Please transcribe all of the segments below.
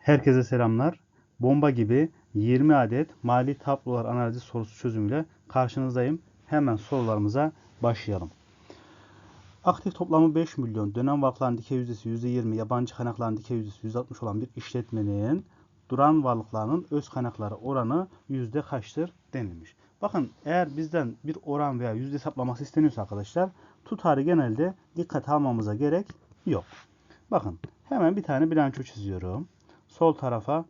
Herkese selamlar. Bomba gibi 20 adet mali tablolar analizi sorusu çözümüyle karşınızdayım. Hemen sorularımıza başlayalım. Aktif toplamı 5 milyon, dönem varlıkların dikey yüzdesi %20, yabancı kaynakların dikey yüzdesi %60 olan bir işletmenin duran varlıklarının öz kaynakları oranı yüzde kaçtır denilmiş. Bakın eğer bizden bir oran veya yüzde hesaplaması isteniyorsa arkadaşlar tutarı genelde dikkate almamıza gerek yok. Bakın hemen bir tane bilanço çiziyorum. Sol tarafa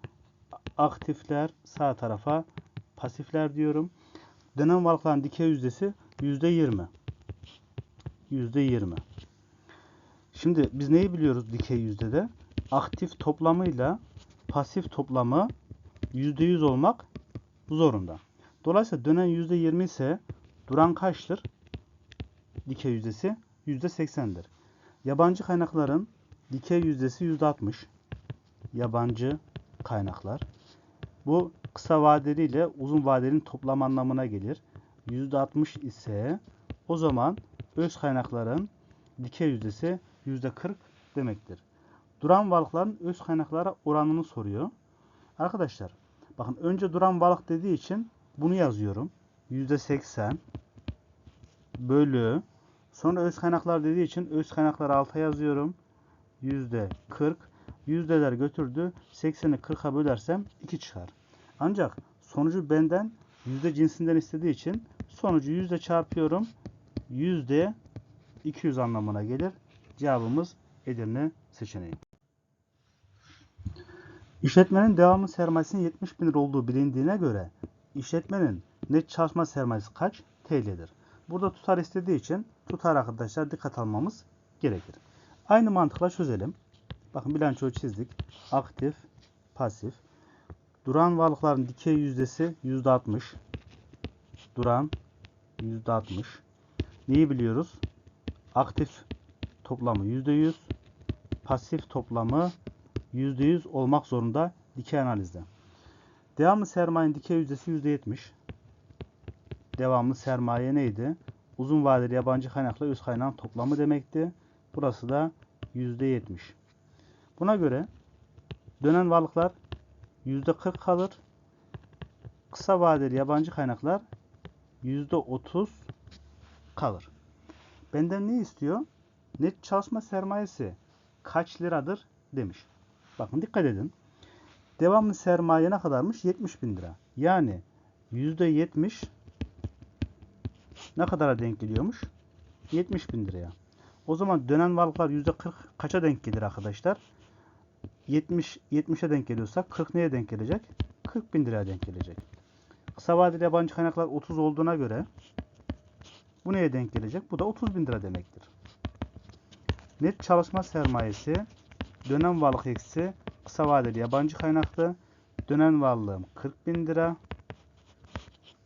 aktifler, sağ tarafa pasifler diyorum. Dönem varlıkların dikey yüzdesi %20. %20. Şimdi biz neyi biliyoruz dikey yüzdede? Aktif toplamıyla pasif toplamı %100 olmak zorunda. Dolayısıyla dönen %20 ise duran kaçtır? Dikey yüzdesi %80'dir. Yabancı kaynakların dikey yüzdesi %60. Yabancı kaynaklar. Bu kısa vadeli ile uzun vadelinin toplam anlamına gelir. %60 ise o zaman öz kaynakların dikey yüzdesi %40 demektir. Duran varlıkların öz kaynaklara oranını soruyor. Arkadaşlar bakın önce duran varlık dediği için bunu yazıyorum. %80 bölü sonra öz kaynaklar dediği için öz kaynakları alta yazıyorum. %40 yüzdeler götürdü. 80'i 40'a bölersem 2 çıkar. Ancak sonucu benden yüzde cinsinden istediği için sonucu yüzde çarpıyorum. Yüzde 200 anlamına gelir. Cevabımız Edirne seçeneği. İşletmenin devamlı sermayesinin 70 bin lira olduğu bilindiğine göre işletmenin net çalışma sermayesi kaç? TL'dir. Burada tutar istediği için tutar arkadaşlar dikkat almamız gerekir. Aynı mantıkla çözelim. Bakın bilançoyu çizdik. Aktif, pasif. Duran varlıkların dikey yüzdesi %60. Duran %60. Neyi biliyoruz? Aktif toplamı %100. Pasif toplamı %100 olmak zorunda dikey analizde. Devamlı sermayenin dikey yüzdesi %70. Devamlı sermaye neydi? Uzun vadeli yabancı kaynakla öz kaynağın toplamı demekti. Burası da %70. Buna göre dönen varlıklar %40 kalır. Kısa vadeli yabancı kaynaklar %30 kalır. Benden ne istiyor? Net çalışma sermayesi kaç liradır demiş. Bakın dikkat edin. Devamlı sermaye ne kadarmış? 70 bin lira. Yani %70 ne kadara denk geliyormuş? 70 bin liraya. O zaman dönen varlıklar %40 kaça denk gelir arkadaşlar? 70 70'e denk geliyorsa 40 neye denk gelecek? 40 bin liraya denk gelecek. Kısa vadeli yabancı kaynaklar 30 olduğuna göre bu neye denk gelecek? Bu da 30 bin lira demektir. Net çalışma sermayesi dönem varlık eksi kısa vadeli yabancı kaynaklı dönen varlığım 40 bin lira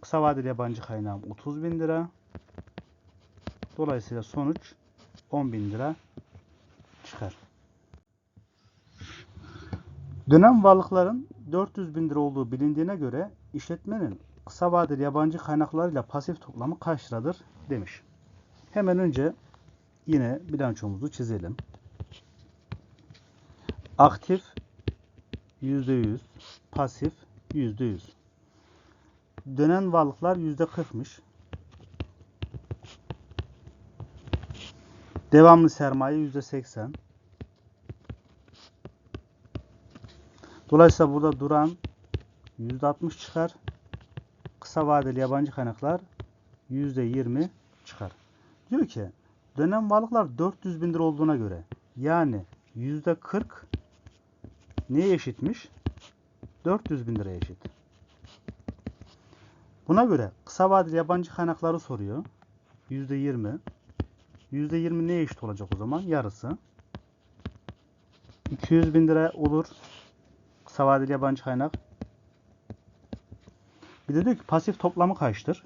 kısa vadeli yabancı kaynağım 30 bin lira dolayısıyla sonuç 10 bin lira çıkar. Dönem varlıkların 400 bin lira olduğu bilindiğine göre işletmenin kısa vadeli yabancı kaynaklarıyla pasif toplamı kaç liradır demiş. Hemen önce yine bilançomuzu çizelim. Aktif %100, pasif %100. Dönen varlıklar %40'mış. Devamlı sermaye %80. Dolayısıyla burada duran %60 çıkar. Kısa vadeli yabancı kaynaklar %20 çıkar. Diyor ki dönem varlıklar 400 bin lira olduğuna göre yani %40 neye eşitmiş? 400 bin liraya eşit. Buna göre kısa vadeli yabancı kaynakları soruyor. %20. %20 neye eşit olacak o zaman? Yarısı. 200 bin lira olur. Kısa vadeli yabancı kaynak. Bir de diyor ki pasif toplamı kaçtır?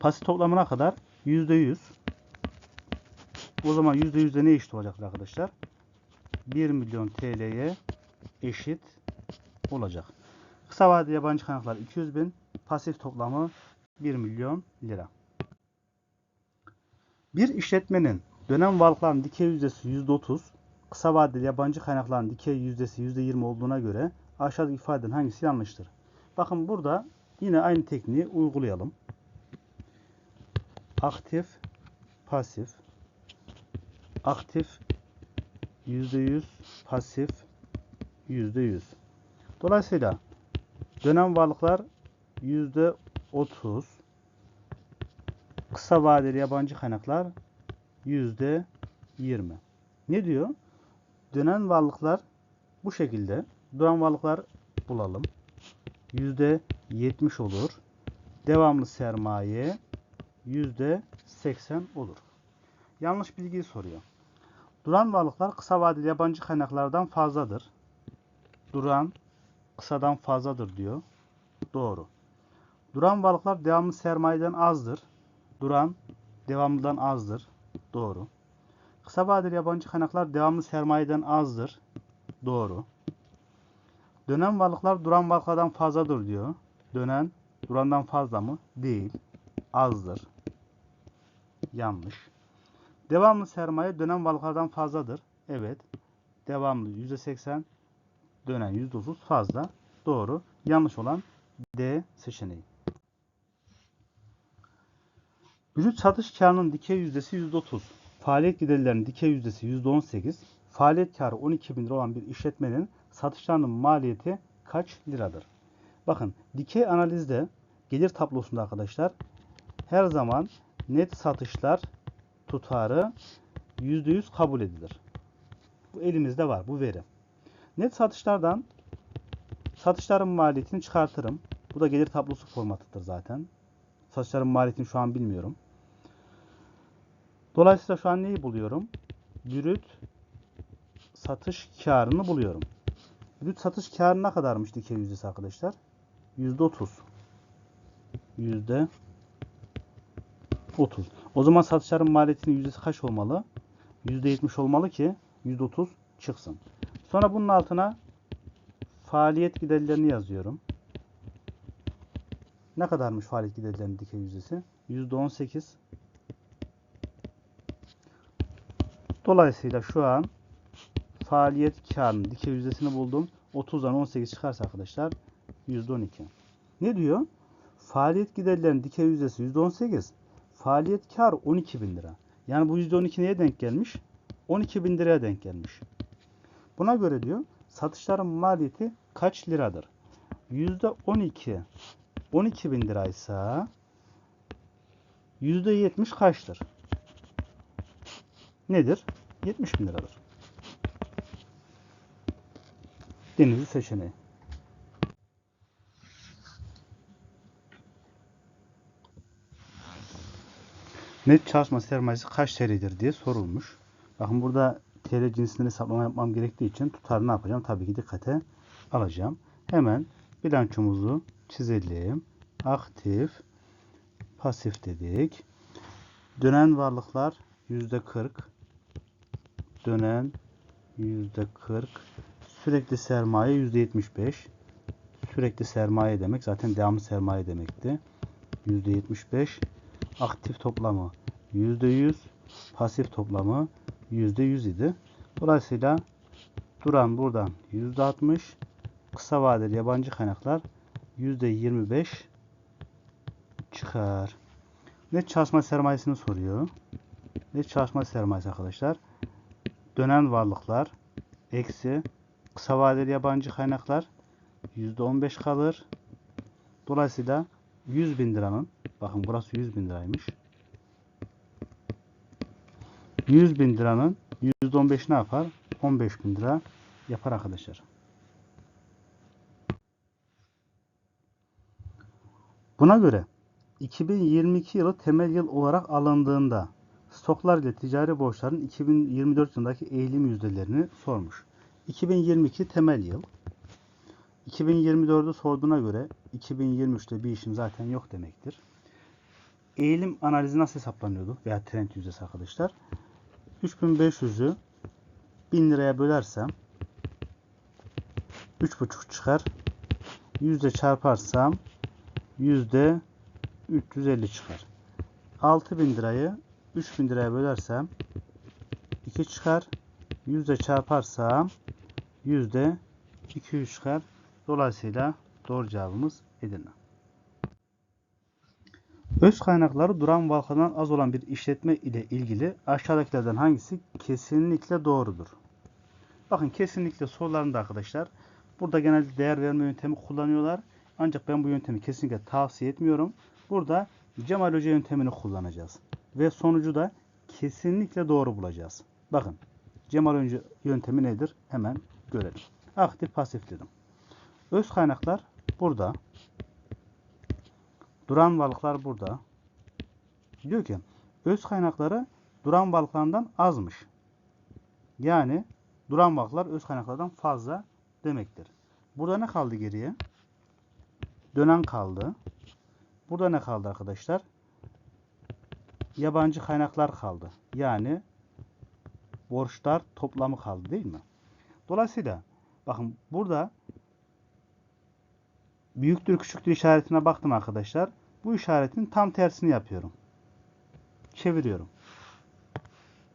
Pasif toplamına kadar %100. O zaman %100'de ne eşit olacaktır arkadaşlar? 1 milyon TL'ye eşit olacak. Kısa vadeli yabancı kaynaklar 200 bin. Pasif toplamı 1 milyon lira. Bir işletmenin dönem varlıkların dikey yüzdesi %30, kısa vadeli yabancı kaynakların dikey yüzdesi %20 olduğuna göre aşağıdaki ifadelerin hangisi yanlıştır? Bakın burada yine aynı tekniği uygulayalım. Aktif, pasif, aktif %100, pasif %100. Dolayısıyla dönem varlıklar %30, kısa vadeli yabancı kaynaklar %20. Ne diyor? Dönen varlıklar bu şekilde. Duran varlıklar bulalım. %70 olur. Devamlı sermaye %80 olur. Yanlış bilgiyi soruyor. Duran varlıklar kısa vadeli yabancı kaynaklardan fazladır. Duran kısadan fazladır diyor. Doğru. Duran varlıklar devamlı sermayeden azdır. Duran devamlıdan azdır. Doğru. Kısa vadeli yabancı kaynaklar devamlı sermayeden azdır. Doğru. Dönen varlıklar duran varlıklardan fazladır diyor. Dönen durandan fazla mı? Değil. Azdır. Yanlış. Devamlı sermaye dönen varlıklardan fazladır. Evet. Devamlı %80, dönen %30 fazla. Doğru. Yanlış olan D seçeneği. Brüt satış karının dikey yüzdesi %30. Faaliyet giderlerinin dikey yüzdesi %18. Faaliyet karı 12 bin lira olan bir işletmenin satışlarının maliyeti kaç liradır? Bakın dikey analizde gelir tablosunda arkadaşlar her zaman net satışlar tutarı %100 kabul edilir. Bu elimizde var bu veri. Net satışlardan satışların maliyetini çıkartırım. Bu da gelir tablosu formatıdır zaten. Satışların maliyetini şu an bilmiyorum. Dolayısıyla şu an neyi buluyorum? Brüt satış karını buluyorum. Brüt satış karı ne kadarmış dikey yüzdesi arkadaşlar? %30. Yüzde 30. O zaman satışların maliyetinin yüzdesi kaç olmalı? %70 olmalı ki %30 çıksın. Sonra bunun altına faaliyet giderlerini yazıyorum. Ne kadarmış faaliyet giderlerinin dikey yüzdesi? %18. Dolayısıyla şu an faaliyet karının dikey yüzdesini buldum. 30'dan 18 çıkarsa arkadaşlar %12. Ne diyor? Faaliyet giderlerinin dikey yüzdesi %18. Faaliyet kar 12 bin lira. Yani bu %12 neye denk gelmiş? 12 bin liraya denk gelmiş. Buna göre diyor satışların maliyeti kaç liradır? %12 12 bin liraysa %70 kaçtır? Nedir? 70 bin liradır. Denizli seçeneği. Net çalışma sermayesi kaç TL'dir diye sorulmuş. Bakın burada TL cinsinden hesaplama yapmam gerektiği için tutarı ne yapacağım? Tabii ki dikkate alacağım. Hemen bilançomuzu çizelim. Aktif, pasif dedik. Dönen varlıklar %40. Dönen %40. Sürekli sermaye %75. Sürekli sermaye demek zaten devamlı sermaye demekti. %75. Aktif toplamı %100. Pasif toplamı %100 idi. Dolayısıyla duran buradan %60. Kısa vadeli yabancı kaynaklar %25 çıkar. Net çalışma sermayesini soruyor. Net çalışma sermayesi arkadaşlar. Dönen varlıklar eksi kısa vadeli yabancı kaynaklar %15 kalır. Dolayısıyla 100 bin liranın bakın burası 100 bin liraymış. 100 bin liranın %15 ne yapar? 15 bin lira yapar arkadaşlar. Buna göre 2022 yılı temel yıl olarak alındığında stoklar ile ticari borçların 2024 yılındaki eğilim yüzdelerini sormuş. 2022 temel yıl. 2024'ü sorduğuna göre 2023'te bir işim zaten yok demektir. Eğilim analizi nasıl hesaplanıyordu? Veya trend yüzdesi arkadaşlar. 3500'ü 1000 liraya bölersem 3,5 çıkar. Yüzde çarparsam yüzde 350 çıkar. 6000 lirayı 3000 liraya bölersem 2 çıkar. yüzde çarparsam yüzde 200 çıkar. Dolayısıyla doğru cevabımız Edirne. Öz kaynakları duran valkadan az olan bir işletme ile ilgili aşağıdakilerden hangisi kesinlikle doğrudur? Bakın kesinlikle sorularında arkadaşlar burada genelde değer verme yöntemi kullanıyorlar. Ancak ben bu yöntemi kesinlikle tavsiye etmiyorum. Burada Cemal Hoca yöntemini kullanacağız. Ve sonucu da kesinlikle doğru bulacağız. Bakın Cemal Hoca yöntemi nedir? Hemen görelim. Aktif pasif dedim. Öz kaynaklar burada. Duran balıklar burada. Diyor ki öz kaynakları duran balıklardan azmış. Yani duran balıklar öz kaynaklardan fazla demektir. Burada ne kaldı geriye? Dönen kaldı. Burada ne kaldı arkadaşlar? Yabancı kaynaklar kaldı. Yani borçlar toplamı kaldı değil mi? Dolayısıyla bakın burada büyüktür küçüktür işaretine baktım arkadaşlar. Bu işaretin tam tersini yapıyorum. Çeviriyorum.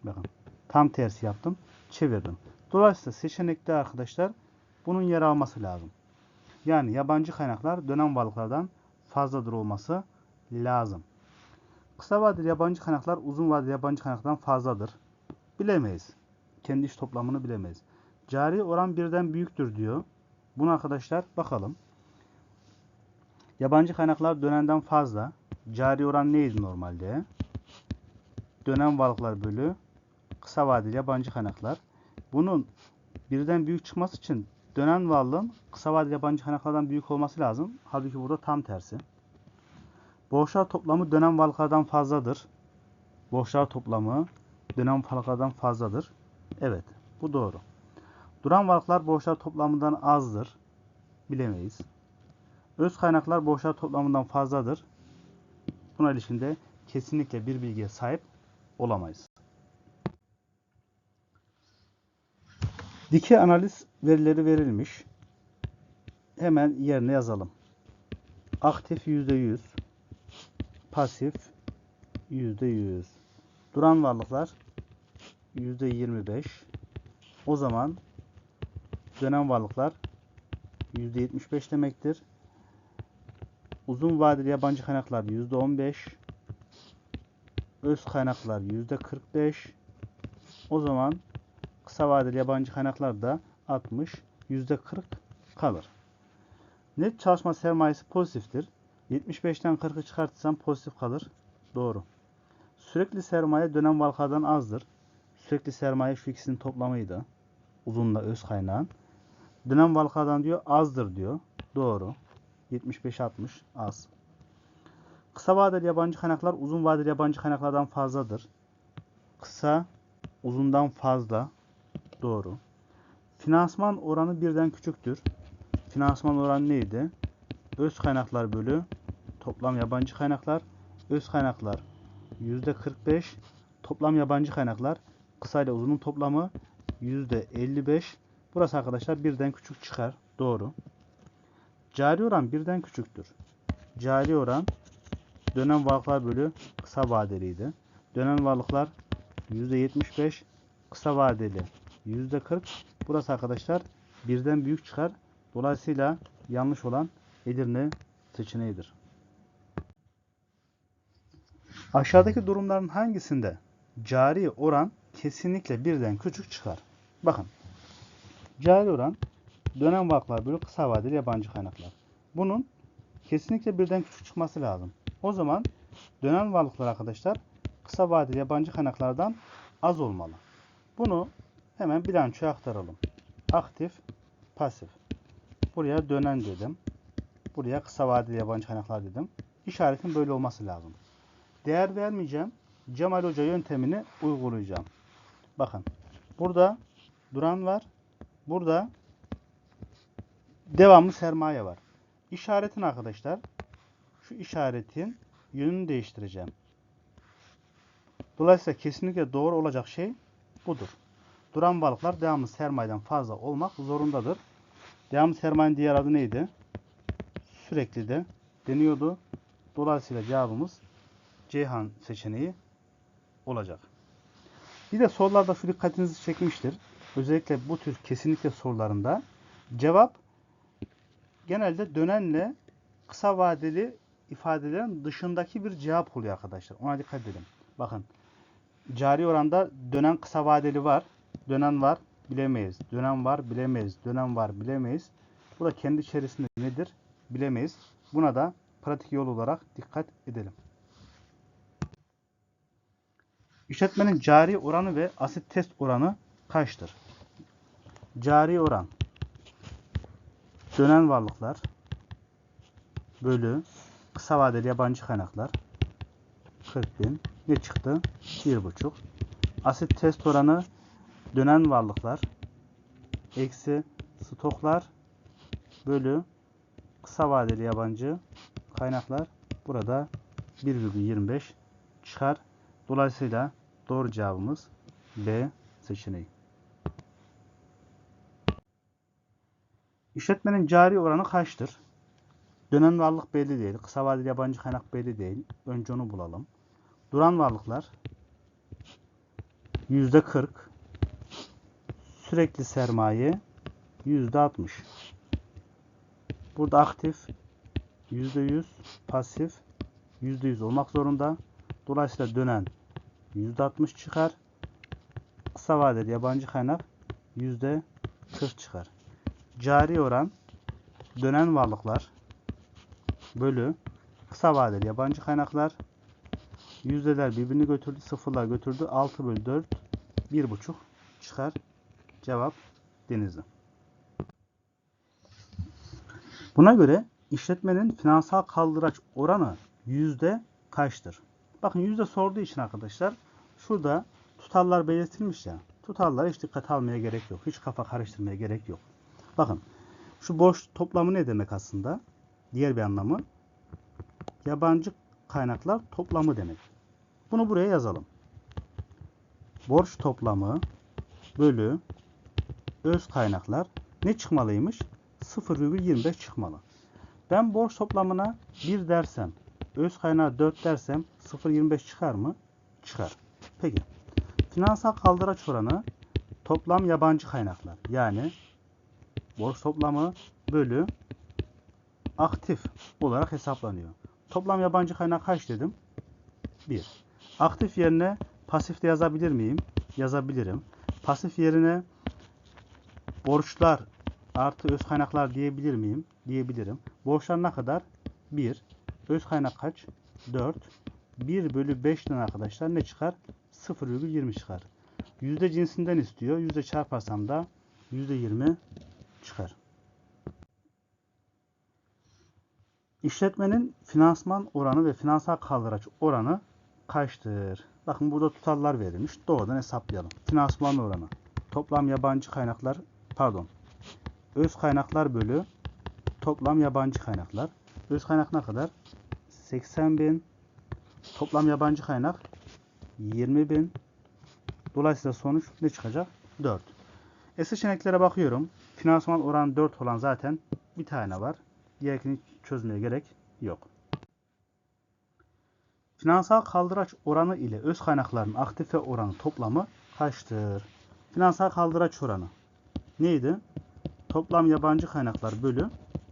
Bakın tam tersi yaptım. Çevirdim. Dolayısıyla seçenekte arkadaşlar bunun yer alması lazım. Yani yabancı kaynaklar dönem balıklardan fazladır olması lazım. Kısa vadeli yabancı kaynaklar uzun vadeli yabancı kaynaklardan fazladır. Bilemeyiz. Kendi iş toplamını bilemeyiz. Cari oran birden büyüktür diyor. Bunu arkadaşlar bakalım. Yabancı kaynaklar dönenden fazla. Cari oran neydi normalde? Dönem balıklar bölü kısa vadeli yabancı kaynaklar. Bunun birden büyük çıkması için dönen varlığın kısa vadeli yabancı kaynaklardan büyük olması lazım. Halbuki burada tam tersi. Borçlar toplamı dönem varlıklardan fazladır. Borçlar toplamı dönem varlıklardan fazladır. Evet, bu doğru. Duran varlıklar borçlar toplamından azdır. Bilemeyiz. Öz kaynaklar borçlar toplamından fazladır. Buna ilişkinde kesinlikle bir bilgiye sahip olamayız. Dikey analiz verileri verilmiş. Hemen yerine yazalım. Aktif %100, pasif %100, duran varlıklar %25. O zaman dönem varlıklar %75 demektir. Uzun vadeli yabancı kaynaklar %15. Öz kaynaklar %45. O zaman kısa vadeli yabancı kaynaklar da 60, %40 kalır. Net çalışma sermayesi pozitiftir. 75'ten 40'ı çıkartırsam pozitif kalır. Doğru. Sürekli sermaye dönem varlıklardan azdır. Sürekli sermaye şu ikisinin toplamıydı. Uzunla öz kaynağın. Dönem varlıklardan diyor azdır diyor. Doğru. 75-60 az. Kısa vadeli yabancı kaynaklar uzun vadeli yabancı kaynaklardan fazladır. Kısa uzundan fazla. Doğru. Finansman oranı birden küçüktür. Finansman oranı neydi? Öz kaynaklar bölü toplam yabancı kaynaklar. Öz kaynaklar %45. Toplam yabancı kaynaklar kısa ile uzunun toplamı %55. Burası arkadaşlar birden küçük çıkar. Doğru. Cari oran birden küçüktür. Cari oran dönem varlıklar bölü kısa vadeliydi. Dönem varlıklar %75, kısa vadeli %40. Burası arkadaşlar birden büyük çıkar. Dolayısıyla yanlış olan Edirne seçeneğidir. Aşağıdaki durumların hangisinde cari oran kesinlikle birden küçük çıkar? Bakın. Cari oran dönem vaklar bölü kısa vadeli yabancı kaynaklar. Bunun kesinlikle birden küçük çıkması lazım. O zaman dönem varlıklar arkadaşlar kısa vadeli yabancı kaynaklardan az olmalı. Bunu hemen bilançoya aktaralım. Aktif, pasif. Buraya dönen dedim. Buraya kısa vadeli yabancı kaynaklar dedim. İşaretin böyle olması lazım. Değer vermeyeceğim. Cemal Hoca yöntemini uygulayacağım. Bakın. Burada duran var. Burada devamlı sermaye var. İşaretin arkadaşlar şu işaretin yönünü değiştireceğim. Dolayısıyla kesinlikle doğru olacak şey budur. Duran balıklar devamlı sermayeden fazla olmak zorundadır. Devamlı sermayenin diğer adı neydi? Sürekli de deniyordu. Dolayısıyla cevabımız Ceyhan seçeneği olacak. Bir de sorularda şu dikkatinizi çekmiştir. Özellikle bu tür kesinlikle sorularında cevap genelde dönenle kısa vadeli ifadelerin dışındaki bir cevap oluyor arkadaşlar. Ona dikkat edelim. Bakın cari oranda dönen kısa vadeli var. Dönen var bilemeyiz. Dönen var bilemeyiz. Dönen var bilemeyiz. Bu da kendi içerisinde nedir bilemeyiz. Buna da pratik yol olarak dikkat edelim. İşletmenin cari oranı ve asit test oranı kaçtır? Cari oran. Dönen varlıklar. Bölü. Kısa vadeli yabancı kaynaklar. 40 bin. Ne çıktı? 1,5 asit test oranı. Dönen varlıklar. Eksi stoklar. Bölü. Kısa vadeli yabancı kaynaklar. Burada 1,25 çıkar. Dolayısıyla doğru cevabımız B seçeneği. İşletmenin cari oranı kaçtır? Dönen varlık belli değil. Kısa vadeli yabancı kaynak belli değil. Önce onu bulalım. Duran varlıklar %40 sürekli sermaye %60 burada aktif %100 pasif %100 olmak zorunda. Dolayısıyla dönen %60 çıkar. Kısa vadeli yabancı kaynak %40 çıkar. Cari oran dönen varlıklar bölü kısa vadeli yabancı kaynaklar yüzdeler birbirini götürdü. Sıfırlar götürdü. 6 bölü 4 1,5 çıkar. Cevap Denizli. Buna göre işletmenin finansal kaldıraç oranı yüzde kaçtır? Bakın yüzde sorduğu için arkadaşlar şurada tutarlar belirtilmiş ya. Tutarlara hiç dikkat almaya gerek yok. Hiç kafa karıştırmaya gerek yok. Bakın şu borç toplamı ne demek aslında? Diğer bir anlamı yabancı kaynaklar toplamı demek. Bunu buraya yazalım. Borç toplamı bölü öz kaynaklar ne çıkmalıymış? 0,25 çıkmalı. Ben borç toplamına 1 dersem, öz kaynağı 4 dersem 0,25 çıkar mı? Çıkar. Peki. Finansal kaldıraç oranı toplam yabancı kaynaklar. Yani borç toplamı bölü aktif olarak hesaplanıyor. Toplam yabancı kaynak kaç dedim? 1. Aktif yerine pasif de yazabilir miyim? Yazabilirim. Pasif yerine borçlar artı öz kaynaklar diyebilir miyim? Diyebilirim. Borçlar ne kadar? 1. Öz kaynak kaç? 4. 1 bölü 5'ten arkadaşlar ne çıkar? 0,20 çıkar. Yüzde cinsinden istiyor. Yüzde çarparsam da yüzde 20 çıkar. İşletmenin finansman oranı ve finansal kaldıraç oranı kaçtır? Bakın burada tutarlar verilmiş. Doğrudan hesaplayalım. Finansman oranı. Toplam yabancı kaynaklar, pardon. Öz kaynaklar bölü toplam yabancı kaynaklar. Öz kaynak ne kadar? 80 bin. Toplam yabancı kaynak 20 bin. Dolayısıyla sonuç ne çıkacak? 4. E seçeneklere bakıyorum. Finansman oranı 4 olan zaten bir tane var. Diğerini çözmeye gerek yok. Finansal kaldıraç oranı ile öz kaynakların aktife oranı toplamı kaçtır? Finansal kaldıraç oranı neydi? Toplam yabancı kaynaklar bölü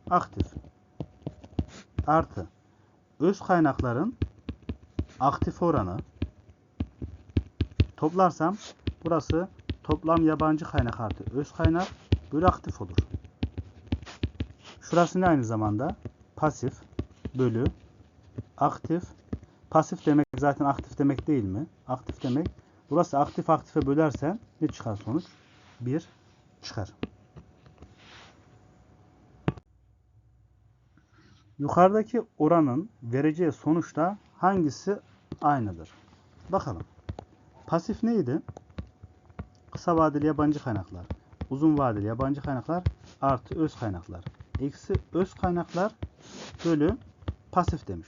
aktif artı öz kaynakların aktif oranı toplarsam burası toplam yabancı kaynak artı öz kaynak bölü aktif olur. Şurası ne aynı zamanda? Pasif bölü aktif. Pasif demek zaten aktif demek değil mi? Aktif demek. Burası aktif aktife bölersen ne çıkar sonuç? 1 çıkar. Yukarıdaki oranın vereceği sonuçta hangisi aynıdır? Bakalım. Pasif neydi? Kısa vadeli yabancı kaynaklar. Uzun vadeli yabancı kaynaklar artı öz kaynaklar. Eksi öz kaynaklar bölü pasif demiş.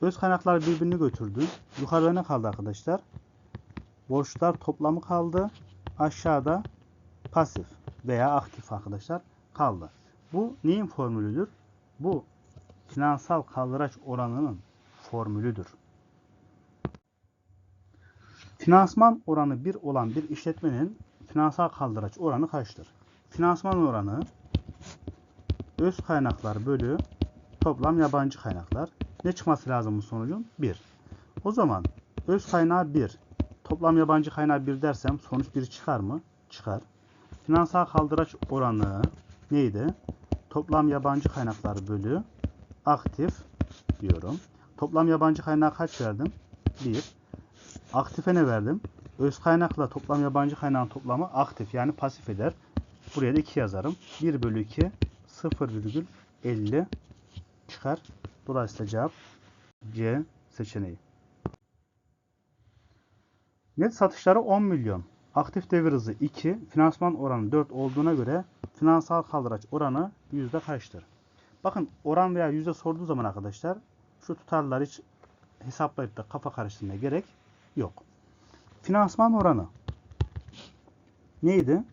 Öz kaynaklar birbirini götürdü. Yukarıda ne kaldı arkadaşlar? Borçlar toplamı kaldı. Aşağıda pasif veya aktif arkadaşlar kaldı. Bu neyin formülüdür? Bu finansal kaldıraç oranının formülüdür. Finansman oranı 1 olan bir işletmenin finansal kaldıraç oranı kaçtır? Finansman oranı öz kaynaklar bölü toplam yabancı kaynaklar. Ne çıkması lazım bu sonucun? 1. O zaman öz kaynağı 1. Toplam yabancı kaynağı 1 dersem sonuç 1 çıkar mı? Çıkar. Finansal kaldıraç oranı neydi? Toplam yabancı kaynaklar bölü aktif diyorum. Toplam yabancı kaynağı kaç verdim? 1. Aktife ne verdim? Öz kaynakla toplam yabancı kaynağın toplamı aktif yani pasif eder. Buraya da 2 yazarım. 1 bölü 2 0,50 çıkar. Dolayısıyla cevap C seçeneği. Net satışları 10 milyon. Aktif devir hızı 2, finansman oranı 4 olduğuna göre finansal kaldıraç oranı yüzde kaçtır? Bakın oran veya yüzde sorduğu zaman arkadaşlar şu tutarları hiç hesaplayıp da kafa karıştırmaya gerek yok. Finansman oranı neydi?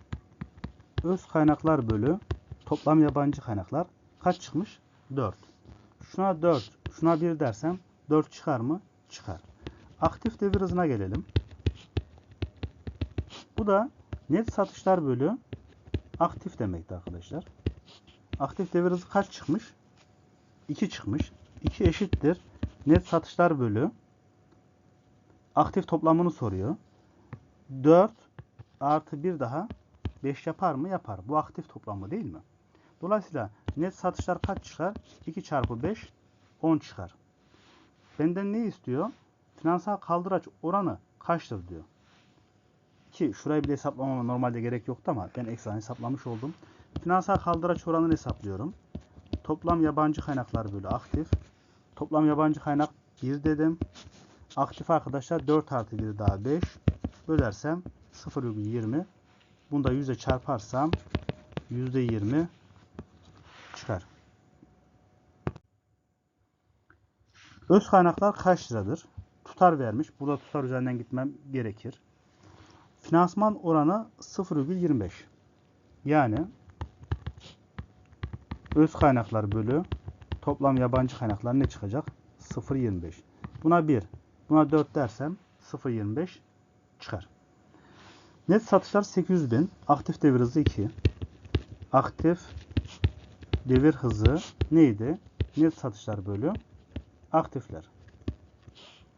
Öz kaynaklar bölü toplam yabancı kaynaklar kaç çıkmış? 4. Şuna 4, şuna 1 dersem 4 çıkar mı? Çıkar. Aktif devir hızına gelelim. Bu da net satışlar bölü aktif demekti arkadaşlar. Aktif devir hızı kaç çıkmış? 2 çıkmış. 2 eşittir. Net satışlar bölü aktif toplamını soruyor. 4 artı 1 daha 5 yapar mı? Yapar. Bu aktif toplamı değil mi? Dolayısıyla net satışlar kaç çıkar? 2 çarpı 5 10 çıkar. Benden ne istiyor? Finansal kaldıraç oranı kaçtır diyor. Ki şurayı bile hesaplamama normalde gerek yoktu ama ben eksen hesaplamış oldum. Finansal kaldıraç oranını hesaplıyorum. Toplam yabancı kaynaklar bölü aktif. Toplam yabancı kaynak 1 dedim. Aktif arkadaşlar 4 artı 1 daha 5. Bölersem 0,20. Bunu da 100'e çarparsam %20 çıkar. Öz kaynaklar kaç liradır? Tutar vermiş. Burada tutar üzerinden gitmem gerekir. Finansman oranı 0,25. Yani öz kaynaklar bölü toplam yabancı kaynaklar ne çıkacak? 0,25. Buna 1, buna 4 dersem 0,25 çıkar. Net satışlar 800 bin. Aktif devir hızı 2. Aktif devir hızı neydi? Net satışlar bölü aktifler.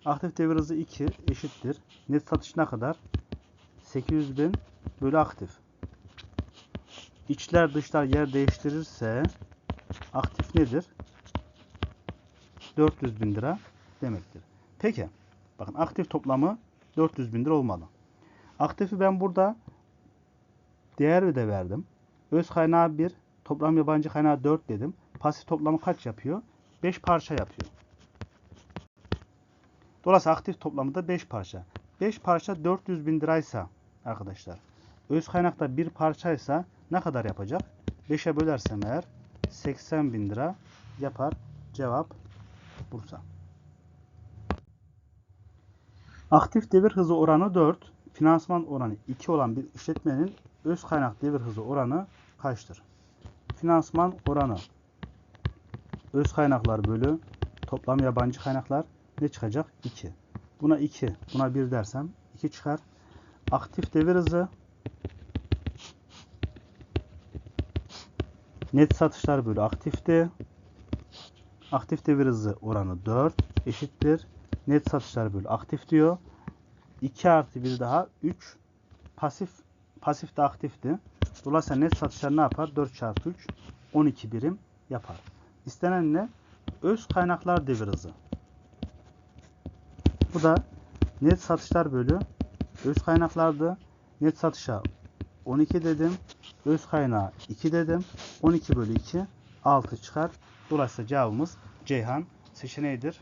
Aktif devir hızı 2 eşittir. Net satış ne kadar? 800 bin bölü aktif. İçler dışlar yer değiştirirse aktif nedir? 400 bin lira demektir. Peki. Bakın aktif toplamı 400 bin lira olmalı. Aktifi ben burada değer de verdim. Öz kaynağı 1, toplam yabancı kaynağı 4 dedim. Pasif toplamı kaç yapıyor? 5 parça yapıyor. Dolayısıyla aktif toplamı da 5 parça. 5 parça 400 bin liraysa arkadaşlar. Öz kaynakta bir parçaysa ne kadar yapacak? 5'e bölersem eğer 80 bin lira yapar. Cevap Bursa. Aktif devir hızı oranı 4, finansman oranı 2 olan bir işletmenin öz kaynak devir hızı oranı kaçtır? Finansman oranı öz kaynaklar bölü toplam yabancı kaynaklar ne çıkacak? 2. Buna 2, buna 1 dersem 2 çıkar. Aktif devir hızı net satışlar bölü aktifti. Aktif devir hızı oranı 4 eşittir. Net satışlar bölü aktif diyor. 2 artı 1 daha 3 pasif pasif de aktifti. Dolayısıyla net satışlar ne yapar? 4 çarpı 3 12 birim yapar. İstenen ne? Öz kaynaklar devir hızı. Bu da net satışlar bölü öz kaynaklardı. Net satışa 12 dedim. Öz kaynağı 2 dedim. 12 bölü 2 6 çıkar. Dolayısıyla cevabımız Ceyhan seçeneğidir.